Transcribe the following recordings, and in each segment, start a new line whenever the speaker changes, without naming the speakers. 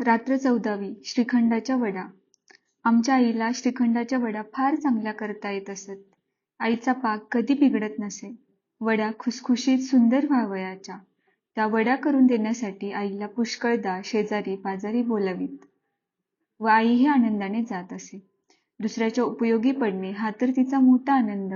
रात्र चौदावी श्रीखंडाच्या वडा. आमच्या आईला श्रीखंडाच्या वडा फार चांगल्या करता येत असत. आईचा पाक कधी बिघडत नसे. वड्या खुसखुशीत सुंदर व्हावयाच्या. त्या वड्या करून देण्यासाठी आईला पुष्कळदा शेजारी पाजारी बोलावीत. व आईही आनंदाने जात असे. दुसऱ्याच्या उपयोगी पडणे हा तर तिचा मोठा आनंद.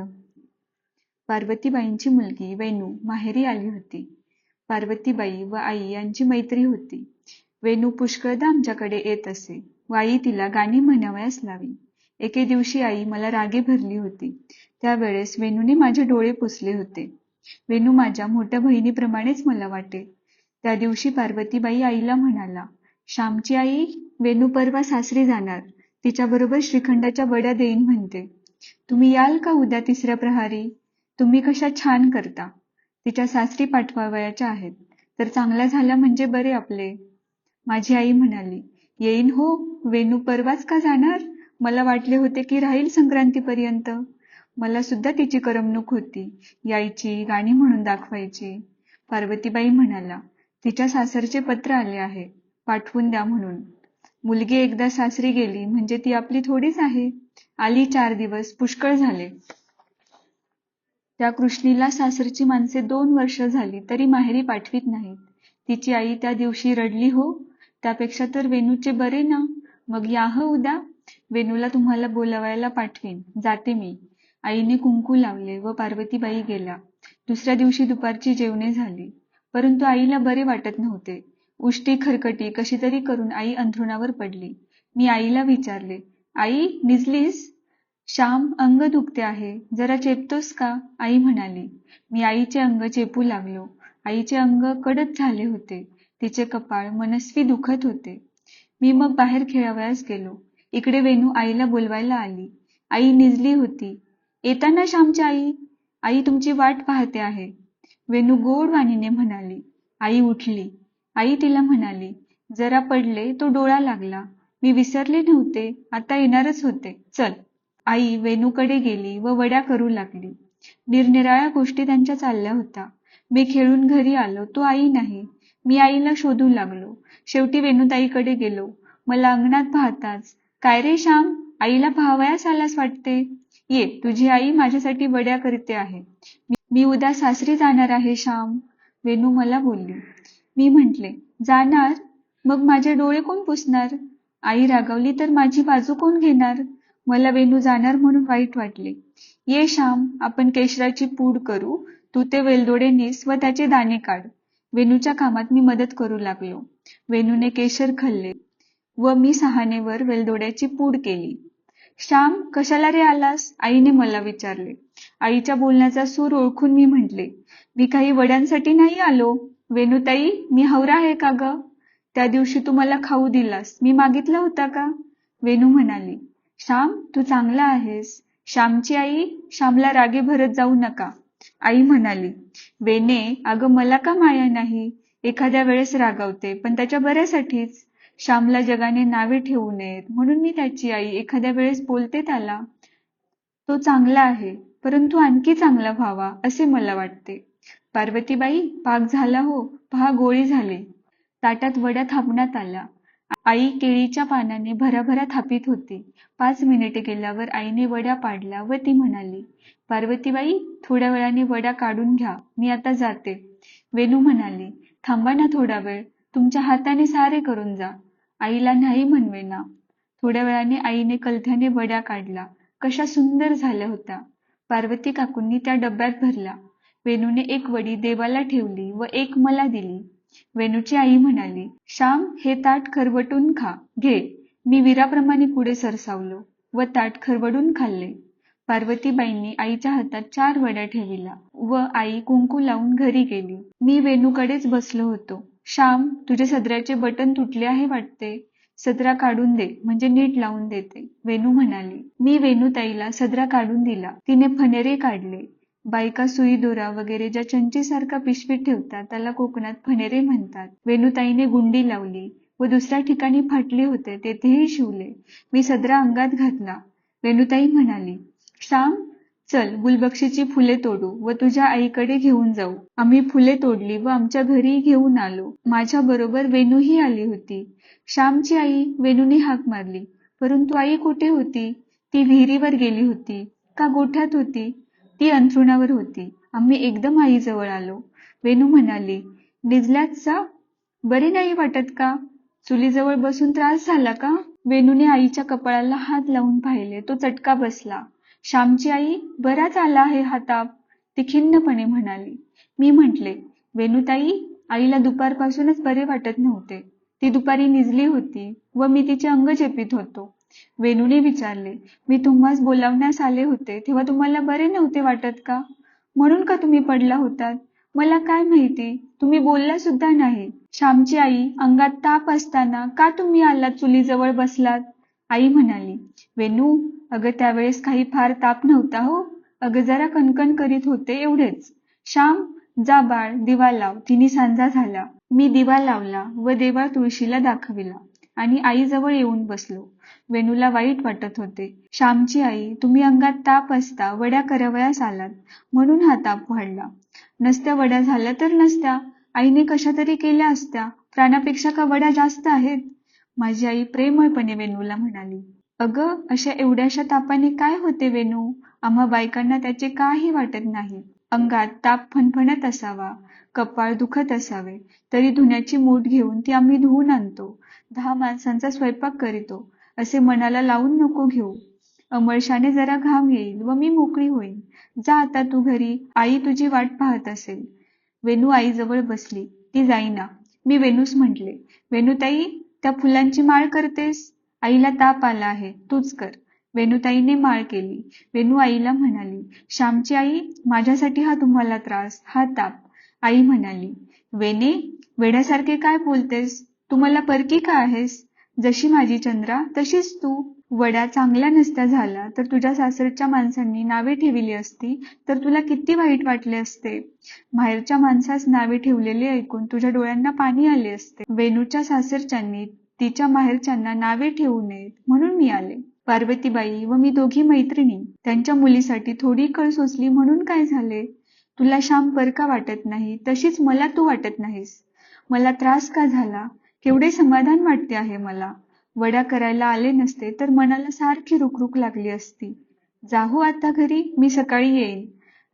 पार्वतीबाईंची मुलगी वेणू माहेरी आली होती. पार्वतीबाई व आई यांची मैत्री होती. वेणू पुष्कळदा आमच्याकडे येत असे. व आई तिला गाणी म्हणावयास लावी. एके दिवशी आई मला रागे भरली होती. त्यावेळेस वेणूने माझे डोळे पुसले होते. वेणू माझ्या मोठ्या बहिणीप्रमाणेच मला वाटे. त्या दिवशी पार्वतीबाई आईला म्हणाला श्यामची आई वेणू परवा सासरी जाणार. तिच्याबरोबर श्रीखंडाच्या वड्या देईन म्हणते. तुम्ही याल का उद्या तिसऱ्या प्रहारी? तुम्ही कशा छान करता. तिच्या सासरी पाठवावयाच्या आहेत. तर चांगल्या झाल्या म्हणजे बरे आपले. माझी आई म्हणाली येईन हो वेणू परवाच का जाणार? मला वाटले होते की राहील संक्रांतीपर्यंत. मला सुद्धा तिची करमणूक होती यायची गाणी म्हणून दाखवायची. पार्वतीबाई म्हणाला तिच्या सासरचे पत्र आले आहे पाठवून द्या म्हणून. मुलगी एकदा सासरी गेली म्हणजे ती आपली थोडीच आहे. आली चार दिवस पुष्कळ झाले. त्या कृष्णीला सासरची माणसे दोन वर्ष झाली तरी माहेरी पाठवीत नाहीत. तिची आई त्या दिवशी रडली हो त्यापेक्षा तर वेणूचे बरे ना? मग या उद्या? वेणूला तुम्हाला बोलावायला पाठवीन. जाते मी. आईने कुंकू लावले व पार्वतीबाई गेल्या. दुसऱ्या दिवशी दुपारची जेवणे झाली. परंतु आईला बरे वाटत नव्हते. उष्टी खरकटी कशी तरी करून आई अंथरुणावर पडली. मी आईला विचारले आई निजलीस? श्याम अंग दुखते आहे. जरा चेपतोस का? आई म्हणाली. मी आईचे अंग चेपू लागलो. आईचे अंग कडक झाले होते. तिचे कपाळ मनस्वी दुखत होते. मी मग बाहेर खेळावयास गेलो. इकडे वेणू आईला बोलवायला आली. आई निजली होती. येताना श्यामची आई आई तुमची वाट पाहते आहे. वेणू गोड वाणीने म्हणाली. आई उठली. आई तिला म्हणाली जरा पडले तो डोळा लागला. मी विसरले नव्हते. आता येणारच होते. चल. आई वेणूकडे गेली व वड्या करू लागली. निरनिराळ्या गोष्टी त्यांच्या चालल्या होत्या. मी खेळून घरी आलो. तो आई नाही. मी आईला शोधू लागलो. शेवटी वेणूताईकडे गेलो. मला अंगणात पाहताच काय रे श्याम आईला पाहावयास आलास वाटते? ये तुझी आई माझ्यासाठी वड्या करते आहे. मी उद्या सासरी जाणार आहे श्याम. वेणू मला बोलली. मी म्हटले जाणार? मग माझे डोळे कोण पुसणार? आई रागावली तर माझी बाजू कोण घेणार? मला वेणू जाणार म्हणून वाईट वाटले. ये श्याम आपण केशराची पूड करू. तू ते वेलदोडे नेस व त्याचे दाणे काढ. वेणूच्या कामात मी मदत करू लागलो. वेणूने केशर खल्ले व मी सहानेवर वेलदोड्याची पूड केली. श्याम कशाला रे आलास? आईने मला विचारले. आईच्या बोलण्याचा सूर ओळखून मी म्हटले मी काही वड्यांसाठी नाही आलो. वेणूताई मी हवरा आहे का ग? त्या दिवशी तू मला खाऊ दिलास. मी मागितला होता का? वेणू म्हणाली श्याम तू चांगला आहेस. श्यामची आई श्यामला रागे भरत जाऊ नका. आई म्हणाली वेने अगं मला का माया नाही? एखाद्या वेळेस रागावते पण त्याच्या बऱ्यासाठीच. श्यामला जगाने नावे ठेवू नयेत म्हणून मी त्याची आई एखाद्या वेळेस बोलते त्याला. तो चांगला आहे परंतु आणखी चांगला व्हावा असे मला वाटते. पार्वतीबाई पाक झाला हो पहा गोळी झाले. ताटात वड्या थापण्यात आल्या. आई केळीच्या पानाने भराभरा थापीत होती. पाच मिनिटे गेल्यावर आईने वड्या पाडल्या व ती म्हणाली पार्वतीबाई थोड्या वेळाने वड्या काढून घ्या मी आता जाते. वेणू म्हणाली थांबा ना थोडा वेळ तुमच्या हाताने सारे करून जा. आईला नाही म्हणवेना थोड्या वेळाने आईने कलथ्याने वड्या काढल्या कशा सुंदर झाल्या होत्या. पार्वती काकूंनी त्या डब्यात भरल्या वेणूने एक वडी देवाला ठेवली व एक मला दिली. वेणूची आई म्हणाली श्याम हे ताट खरवटून खा. घे. मी वीराप्रमाणे पुढे सरसावलो व ताट खरवडून खाल्ले. पार्वतीबाईंनी आईच्या हातात चार वड्या ठेविल्या व आई कुंकू लावून घरी गेली. मी वेणूकडेच बसलो होतो. श्याम तुझे सदऱ्याचे बटन तुटले आहे वाटते? सदरा काढून दे म्हणजे नीट लावून देते. वेणू म्हणाली. मी वेणूताईला सदरा काढून दिला. तिने फनेरे काढले. बायका सुई दोरा वगैरे ज्या चंचीसारखा पिशवीत ठेवतात त्याला कोकणात फनेरे म्हणतात. वेणुताईने गुंडी लावली व दुसऱ्या ठिकाणी फाटले होते तेथेही शिवले. मी सदरा अंगात घातला. वेणुताई म्हणाली श्याम चल गुलबक्षीची फुले तोडू व तुझ्या आईकडे घेऊन जाऊ. आम्ही फुले तोडली व आमच्या घरी घेऊन आलो. माझ्या बरोबर वेणूही आली होती. श्यामची आई वेणूने हाक मारली परंतु आई कुठे होती? ती विहिरीवर गेली होती. का गोठ्यात होती? ती अंथरुणावर होती. आम्ही एकदम आईजवळ आलो. वेणू म्हणाली निजल्यात बरे नाही वाटत का? चुलीजवळ बसून त्रास झाला का? वेणूने आईच्या कपाळाला हात लावून पाहिले. तो चटका बसला. श्यामची आई बराच आला आहे हा ताप. ती खिन्नपणे म्हणाली. मी म्हटले वेणूताई आईला दुपारपासूनच बरे वाटत नव्हते. ती दुपारी निजली होती व मी तिचे अंग चेपित होतो. वेणूने विचारले मी तुम्हास बोलावण्यास आले होते तेव्हा तुम्हाला बरे नव्हते वाटत का? म्हणून का तुम्ही पडला होतात? मला काय माहिती? तुम्ही बोलला सुद्धा नाही. श्यामची आई अंगात ताप असताना का तुम्ही आलात चुलीजवळ बसलात? आई म्हणाली वेणू अगं त्यावेळेस काही फार ताप नव्हता हो. अगं जरा कणकण करीत होते एवढेच. श्याम जा बाळ दिवा लाव. तिने सांजा झाला. मी दिवा लावला व देवा तुळशीला दाखविला. आणि आईजवळ येऊन बसलो. वेणूला वाईट वाटत होते. श्यामची आई तुम्ही अंगात ताप असता वड्या करावयास आलात. म्हणून हा ताप वाढला. नसत्या वड्या झाल्या तर नसत्या. आईने कशा तरी केल्या असत्या. प्राणापेक्षा का वड्या जास्त आहेत? माझी आई प्रेमळपणे वेणूला म्हणाली. अगं अशा एवढ्याशा तापाने काय होते वेणू? आम्हा बायकांना त्याचे काही वाटत नाही. अंगात ताप फणफणत असावा कपाळ दुखत असावे तरी धुण्याची मूठ घेऊन ती आम्ही धुवून आणतो. दहा माणसांचा स्वयंपाक करीतो असे मनाला लावून नको घेऊ. अमळशाने जरा घाम येईल व मी मोकळी होईन. जा आता तू घरी आई तुझी वाट पाहत असेल. वेणू आईजवळ बसली. ती जाईना. मी वेणूस म्हटले वेणूताई त्या फुलांची माळ करतेस? आईला ताप आला आहे तूच कर. वेणूताईने माळ केली. वेणू आईला म्हणाली श्यामची आई माझ्यासाठी हा तुम्हाला त्रास हा ताप. आई म्हणाली वेणे वेड्यासारखे काय बोलतेस? तू मला परकी का आहेस? जशी माझी चंद्रा तशीच तू. वडा चांगला नसता झाला तर तुझ्या सासरच्या माणसांनी नावे ठेविली असती तर तुला किती वाईट वाटले असते? माहेरच्या माणसास नावे ठेवलेले ऐकून तुझ्या डोळ्यांना पाणी आले असते. वेणूच्या सासरच्यांनी तिच्या माहेरच्यांना नावे ठेवू नयेत म्हणून मी आले. पार्वतीबाई व मी दोघी मैत्रिणी त्यांच्या मुलीसाठी थोडी कळ सोसली म्हणून काय झाले? तुला श्याम परका वाटत नाही तशीच मला तू वाटत नाहीस. मला त्रास का झाला? केवढे समाधान वाटते आहे मला. वड्या करायला आले नसते तर मनाला सारखी रुकरुक लागली असती. जाहू आता घरी मी सकाळी येईन.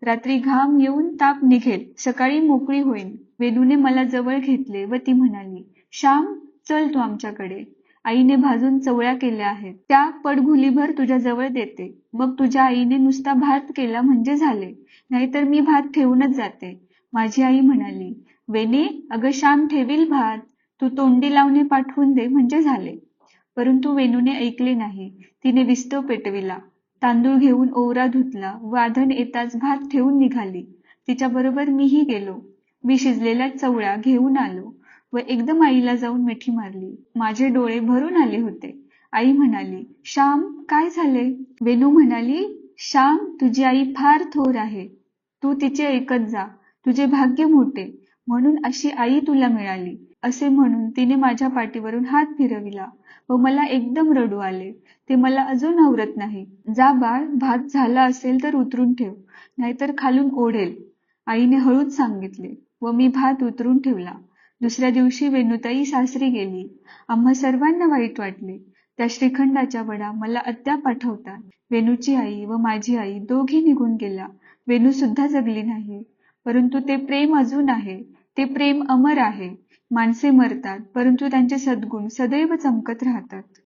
रात्री घाम येऊन ताप निघेल सकाळी मोकळी होईन. वेदूने मला जवळ घेतले व ती म्हणाली श्याम चल तू आमच्याकडे. आईने भाजून चवळ्या केल्या आहेत. त्या पडघुलीभर तुझ्या जवळ देते. मग तुझ्या आईने नुसता भात केला म्हणजे झाले. नाहीतर मी भात ठेवूनच जाते. माझी आई म्हणाली वेने अगं श्याम ठेवील भात? तू तोंडी लावणे पाठवून दे म्हणजे झाले. परंतु वेणूने ऐकले नाही. तिने विस्तव पेटविला. तांदूळ घेऊन ओवरा धुतला वाधन येताच भात ठेवून निघाली. तिच्याबरोबर मीही गेलो. मी शिजलेल्या चवळ्या घेऊन आलो. व एकदम आईला जाऊन मिठी मारली. माझे डोळे भरून आले होते. आई म्हणाली श्याम काय झाले? वेणू म्हणाली श्याम तुझी आई फार थोर आहे. तू तिचे ऐकत जा. तुझे भाग्य मोठे. म्हणून अशी आई तुला मिळाली. असे म्हणून तिने माझ्या पाठीवरून हात फिरविला व मला एकदम रडू आले. ते मला अजून आवरत नाही. जा बाळ भात झाला असेल तर उतरून ठेव. नाहीतर खालून ओढेल. आईने हळूच सांगितले व मी भात उतरून ठेवला. दुसऱ्या दिवशी वेणुताई सासरी गेली. आम्हा सर्वांना वाईट वाटले. त्या श्रीखंडाच्या वडा मला अद्याप आठवतात वेणूची आई व माझी आई दोघी निघून गेल्या. वेणू सुद्धा जगली नाही. परंतु ते प्रेम अजून आहे. ते प्रेम अमर आहे. माणसे मरतात परंतु त्यांचे सद्गुण सदैव चमकत राहतात.